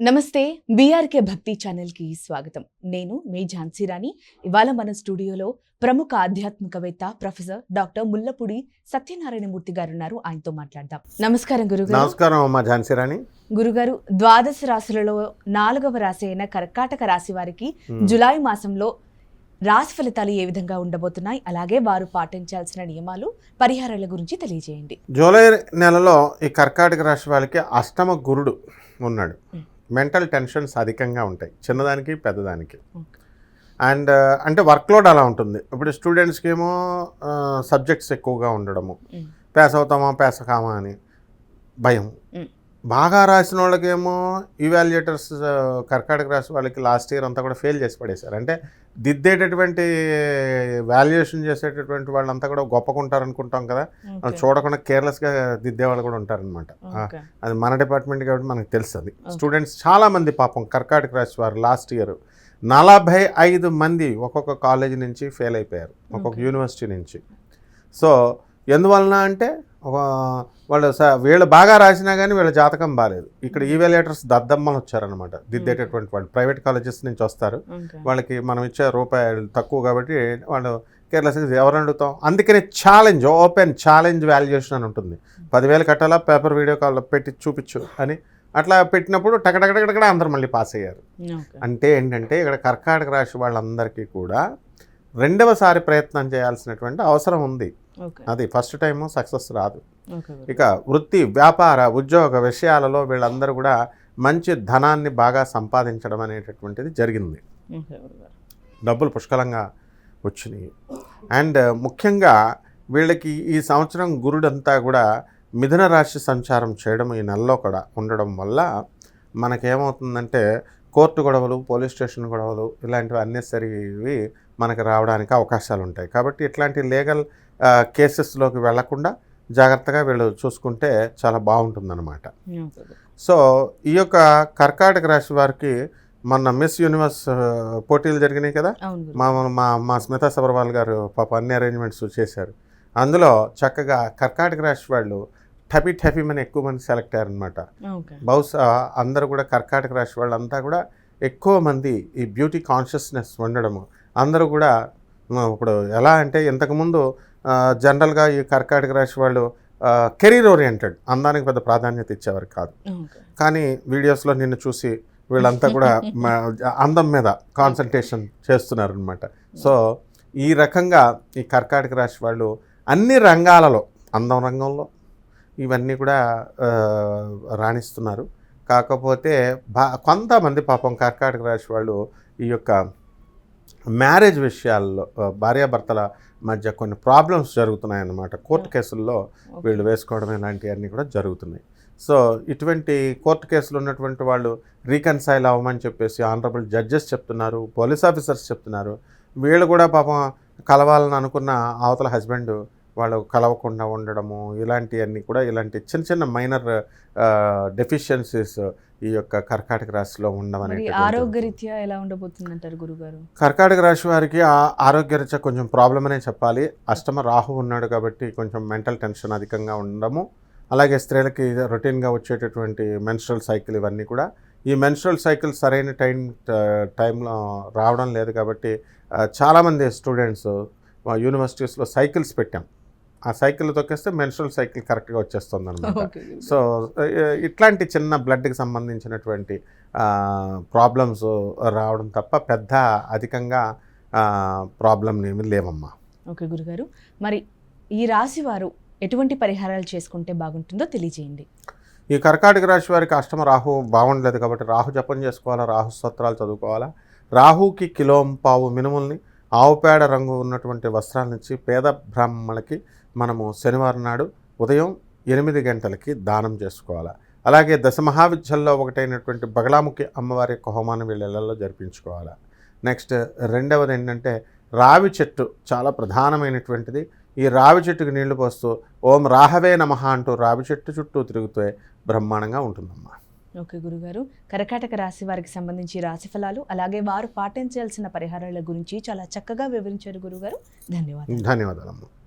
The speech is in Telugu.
నమస్తే బీఆర్కే భక్తి ఛానల్కి స్వాగతం. నేను మీ ఝాన్సీ రాణి. ఇవాళ మన స్టూడియోలో ప్రముఖ ఆధ్యాత్మికవేత్త ప్రొఫెసర్ డాక్టర్ ముల్లపూడి సత్యనారాయణమూర్తి గారు ఉన్నారు ఆయనతో మాట్లాడదాం. నమస్కారం గురుగారు. నమస్కారం అమ్మా గురుగారు ద్వాదశ రాశులలో నాలుగవ రాశి అయిన కర్కాటక రాశి వారికి జులై మాసంలో రాశి ఫలితాలు ఏ విధంగా ఉండబోతున్నాయి? అలాగే వారు పాటించాల్సిన నియమాలు పరిహారాల గురించి తెలియజేయండి. జూలై నెలలో ఈ కర్కాటక రాశి వాళ్ళకి అష్టమ గురుడు ఉన్నాడు. మెంటల్ టెన్షన్స్ అధికంగా ఉంటాయి చిన్నదానికి పెద్దదానికి. అండ్ అంటే వర్క్లోడ్ అలా ఉంటుంది ఇప్పుడు స్టూడెంట్స్కి ఏమో సబ్జెక్ట్స్ ఎక్కువగా ఉండడము. పేస్ అవుతామా పేస కామా అని భయం. బాగా రాసిన వాళ్ళకేమో ఇవాల్యుయేటర్స్ కర్కాటక రాశి వాళ్ళకి లాస్ట్ ఇయర్ అంతా కూడా ఫెయిల్ చేసి పడేశారు. అంటే దిద్దేటటువంటి వాల్యుయేషన్ చేసేటటువంటి వాళ్ళంతా కూడా గొప్పకుంటారు అనుకుంటాం కదా చూడకుండా కేర్లెస్గా దిద్దే వాళ్ళు కూడా ఉంటారనమాట. అది మన డిపార్ట్మెంట్ కాబట్టి మనకు తెలుసు అది స్టూడెంట్స్ చాలా మంది పాపం కర్కాటక రాశి వారు లాస్ట్ ఇయర్ నలభై ఐదు మంది ఒక్కొక్క కాలేజీ నుంచి ఫెయిల్ అయిపోయారు. ఒక్కొక్క. యూనివర్సిటీ నుంచి. సో ఎందువలన అంటే ఒక వాళ్ళు స వీళ్ళు బాగా రాసినా కానీ వీళ్ళ జాతకం బాగాలేదు ఇక్కడ ఈవాల్యుయేటర్స్ దద్దమ్మలు వచ్చారనమాట దిద్దేటటువంటి వాళ్ళు. ప్రైవేట్ కాలేజెస్ నుంచి వస్తారు. వాళ్ళకి మనం ఇచ్చే రూపాయలు తక్కువ కాబట్టి వాళ్ళు కేర్లెస్గా ఎవరు అడుగుతాం? అందుకని ఛాలెంజ్ ఓపెన్ ఛాలెంజ్ వాల్యుయేషన్ అని ఉంటుంది. పదివేలు కట్టాలా పేపర్ వీడియో కాల్ పెట్టి చూపించు అని అట్లా పెట్టినప్పుడు టకటకటకటకడ అందరు మళ్ళీ పాస్ అయ్యారు. అంటే ఏంటంటే ఇక్కడ కర్కాటక రాశి వాళ్ళందరికీ కూడా రెండవసారి ప్రయత్నం చేయాల్సినటువంటి అవసరం ఉంది. అది ఫస్ట్ టైము సక్సెస్ రాదు. ఇక వృత్తి వ్యాపార ఉద్యోగ విషయాలలో వీళ్ళందరూ కూడా మంచి ధనాన్ని బాగా సంపాదించడం అనేటటువంటిది జరిగింది. డబ్బులు పుష్కలంగా వచ్చినాయి. అండ్ ముఖ్యంగా వీళ్ళకి ఈ సంవత్సరం గురుడంతా కూడా మిథున రాశి సంచారం చేయడం ఈ నెలలో కూడా ఉండడం వల్ల మనకేమవుతుందంటే కోర్టు గొడవలు పోలీస్ స్టేషన్ గొడవలు ఇలాంటివి అన్నెసరివి మనకి రావడానికి అవకాశాలు ఉంటాయి కాబట్టి ఇట్లాంటి లీగల్ కేసెస్లోకి వెళ్ళకుండా జాగ్రత్తగా వీళ్ళు చూసుకుంటే చాలా బాగుంటుందన్నమాట. సో ఈ యొక్క కర్కాటక రాశి వారికి మొన్న మిస్ యూనివర్స్ పోటీలు జరిగినాయి కదా. మా మా మా స్మితా సబర్వాల్ గారు పాప అన్ని అరేంజ్మెంట్స్ చేశారు అందులో చక్కగా కర్కాటక రాశి వాళ్ళు టపీ టపీమని ఎక్కువ మంది సెలెక్ట్ అయ్యారనమాట. బహుశా అందరూ కూడా కర్కాటక రాశి వాళ్ళంతా కూడా ఎక్కువ మంది ఈ బ్యూటీ కాన్షియస్నెస్ ఉండడము అందరూ కూడా ఇప్పుడు ఎలా అంటే ఇంతకుముందు జనరల్గా ఈ కర్కాటక రాశి వాళ్ళు కెరీర్ ఓరియంటెడ్ అందానికి పెద్ద ప్రాధాన్యత ఇచ్చేవారు కాదు. కానీ వీడియోస్లో నిన్ను చూసి వీళ్ళంతా కూడా అందం మీద కాన్సన్ట్రేషన్ చేస్తున్నారు అనమాట సో ఈ రకంగా ఈ కర్కాటక రాశి వాళ్ళు అన్ని రంగాలలో అందం రంగంలో ఇవన్నీ కూడా రాణిస్తున్నారు. కాకపోతే బా కొంతమంది పాపం కర్కాటక రాశి వాళ్ళు ఈ యొక్క మ్యారేజ్ విషయాల్లో భార్యాభర్తల మధ్య కొన్ని ప్రాబ్లమ్స్ జరుగుతున్నాయన్నమాట. కోర్టు కేసుల్లో. వీళ్ళు వేసుకోవడం ఇలాంటివన్నీ కూడా జరుగుతున్నాయి. సో ఇటువంటి కోర్టు కేసులు ఉన్నటువంటి వాళ్ళు రీకన్సైల్ అవ్వమని చెప్పేసి ఆనరబుల్ జడ్జెస్ చెప్తున్నారు పోలీస్ ఆఫీసర్స్ చెప్తున్నారు. వీళ్ళు కూడా పాపం కలవాలని అనుకున్న అవతల హస్బెండ్ వాళ్ళు కలవకుండా ఉండడము ఇలాంటివన్నీ కూడా ఇలాంటి చిన్న చిన్న మైనర్ డెఫిషియన్సీస్ ఈ యొక్క కర్కాటక రాశిలో అనేటటువంటిది. ఆరోగ్యరీత్యా ఎలా ఉండబోతుందంటారు గురుగారు? కర్కాటక రాశి వారికి ఆ ఆరోగ్యరీత్యా కొంచెం ప్రాబ్లం అనే చెప్పాలి. అష్టమ రాహు ఉన్నాడు కాబట్టి కొంచెం మెంటల్ టెన్షన్ అధికంగా ఉండడము అలాగే స్త్రీలకి రొటీన్గా వచ్చేటటువంటి మెన్స్ట్రల్ సైకిల్ ఇవన్నీ కూడా. ఈ మెన్స్ట్రల్ సైకిల్ సరైన టైం టైంలో రావడం లేదు కాబట్టి చాలామంది స్టూడెంట్స్ యూనివర్సిటీస్లో సైకిల్స్ పెట్టాం. ఆ సైకిల్ తొక్కేస్తే మెన్స్ట్రల్ సైకిల్ కరెక్ట్గా వచ్చేస్తుంది అనమాట. సో ఇట్లాంటి చిన్న బ్లడ్కి సంబంధించినటువంటి ప్రాబ్లమ్స్ రావడం తప్ప పెద్ద అధికంగా ప్రాబ్లం ఏమి లేవమ్మా. ఓకే గురుగారు. మరి ఈ రాశి వారు ఎటువంటి పరిహారాలు చేసుకుంటే బాగుంటుందో తెలియజేయండి. ఈ కర్కాటక రాశి వారికి అష్టమ రాహు బాగుండలేదు కాబట్టి రాహు జపం చేసుకోవాలా? రాహు స్తోత్రాలు చదువుకోవాలా? రాహుకి కిలోం పావు మినుముల్ని ఆవు పేడ రంగు ఉన్నటువంటి వస్త్రాల నుంచి పేద బ్రాహ్మణులకి మనము శనివారం నాడు ఉదయం ఎనిమిది గంటలకి దానం చేసుకోవాలి. అలాగే దశ మహావిద్యల్లో ఒకటైనటువంటి బగలాముఖి అమ్మవారి యొక్క హోమాన్ని వీళ్ళ జరిపించుకోవాలి. నెక్స్ట్ రెండవది ఏంటంటే రావి చెట్టు చాలా ప్రధానమైనటువంటిది. ఈ రావి చెట్టుకి నీళ్ళు పోస్తూ ఓం రాహవే నమ అంటూ రావి చెట్టు చుట్టూ తిరుగుతూ బ్రహ్మాండంగా ఉంటుందమ్మా. ఓకే గురుగారు. కర్కాటక రాశి వారికి సంబంధించి రాశి ఫలాలు అలాగే వారు పాటించాల్సిన పరిహారాల గురించి చాలా చక్కగా వివరించారు గురుగారు. ధన్యవాదాలు. ధన్యవాదాలు